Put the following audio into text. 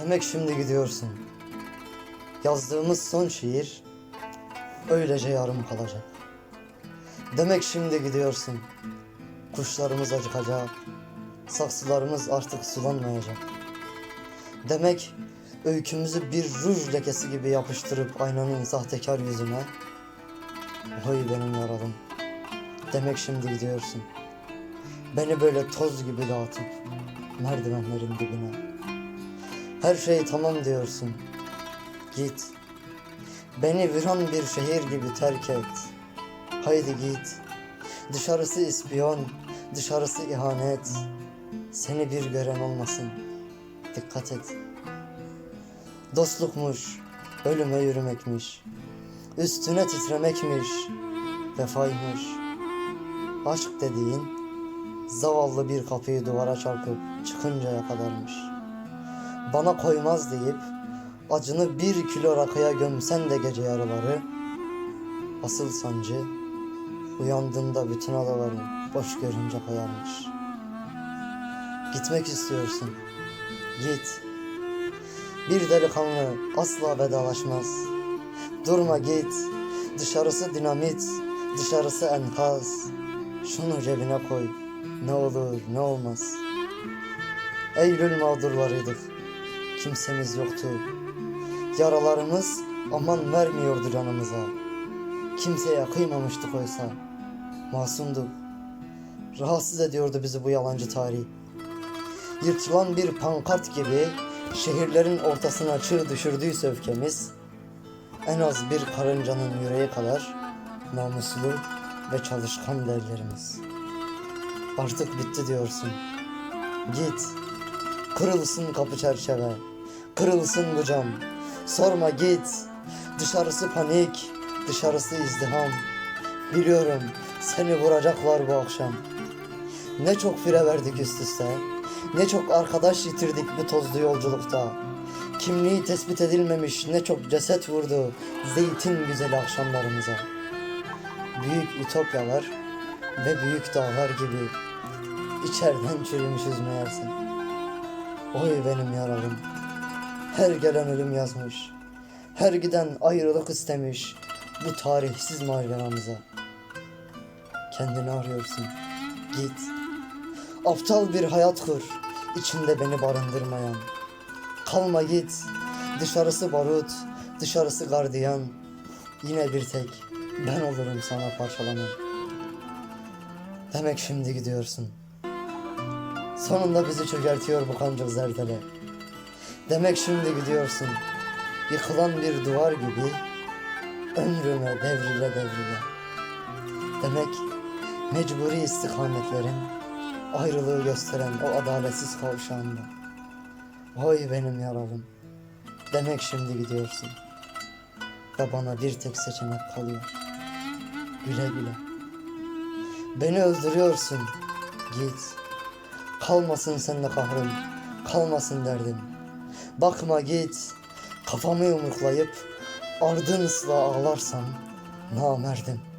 Demek şimdi gidiyorsun. Yazdığımız son şiir öylece yarım kalacak. Demek şimdi gidiyorsun. Kuşlarımız acıkacak. Saksılarımız artık sulanmayacak. Demek öykümüzü bir ruj lekesi gibi yapıştırıp aynanın sahtekar yüzüne. Oy benim yaralım. Demek şimdi gidiyorsun. Beni böyle toz gibi dağıtıp merdivenlerin dibine. Her şey tamam diyorsun. Git. Beni viran bir şehir gibi terk et. Haydi git. Dışarısı ispiyon, dışarısı ihanet. Seni bir gören olmasın. Dikkat et. Dostlukmuş, ölüme yürümekmiş. Üstüne titremekmiş, vefaymış. Aşk dediğin zavallı bir kapıyı duvara çarpıp çıkıncaya kadarmış. Bana koymaz deyip acını bir kilo rakıya gömsen de gece yarıları asıl sancı uyandığında bütün adaları boş görünce kayarmış. Gitmek istiyorsun. Git. Bir delikanlı asla vedalaşmaz. Durma git. Dışarısı dinamit, dışarısı enkaz. Şunu cebine koy. Ne olur ne olmaz. Eylül mağdurlarıydık. Kimsemiz yoktu. Yaralarımız aman vermiyordu canımıza. Kimseye kıymamıştık oysa. Masumduk. Rahatsız ediyordu bizi bu yalancı tarih. Yırtılan bir pankart gibi şehirlerin ortasına çığ düşürdüyse öfkemiz, en az bir karıncanın yüreği kadar namuslu ve çalışkan derlerimiz. Artık bitti diyorsun. Git. Kırılsın kapı çerçeve. Kırılsın bu cam. Sorma git. Dışarısı panik. Dışarısı izdiham. Biliyorum seni vuracaklar bu akşam. Ne çok fire verdik üst üste. Ne çok arkadaş yitirdik bu tozlu yolculukta. Kimliği tespit edilmemiş ne çok ceset vurdu zeytin güzeli akşamlarımıza. Büyük ütopyalar ve büyük dağlar gibi içeriden çürümüşüz meğerse. Oy benim yaralım. Her gelen ölüm yazmış. Her giden ayrılık istemiş bu tarihsiz maceramıza. Kendini arıyorsun. Git. Aptal bir hayat kur. içinde beni barındırmayan. Kalma git. Dışarısı barut, dışarısı gardiyan. Yine bir tek ben olurum sana parçalanan. Demek şimdi gidiyorsun. Sonunda bizi çökertiyor bu kancık zerdele. Demek şimdi gidiyorsun. Yıkılan bir duvar gibi ömrüme devrile devrile. Demek mecburi istikametlerin ayrılığı gösteren o adaletsiz kavşağında. Vay benim yaralım. Demek şimdi gidiyorsun. Ve bana bir tek seçenek kalıyor. Güle güle. Beni öldürüyorsun. Git. Kalmasın sende kahrım. Kalmasın derdim. Bakma git. Kafamı yumruklayıp ardın ısla ağlarsam namerdim.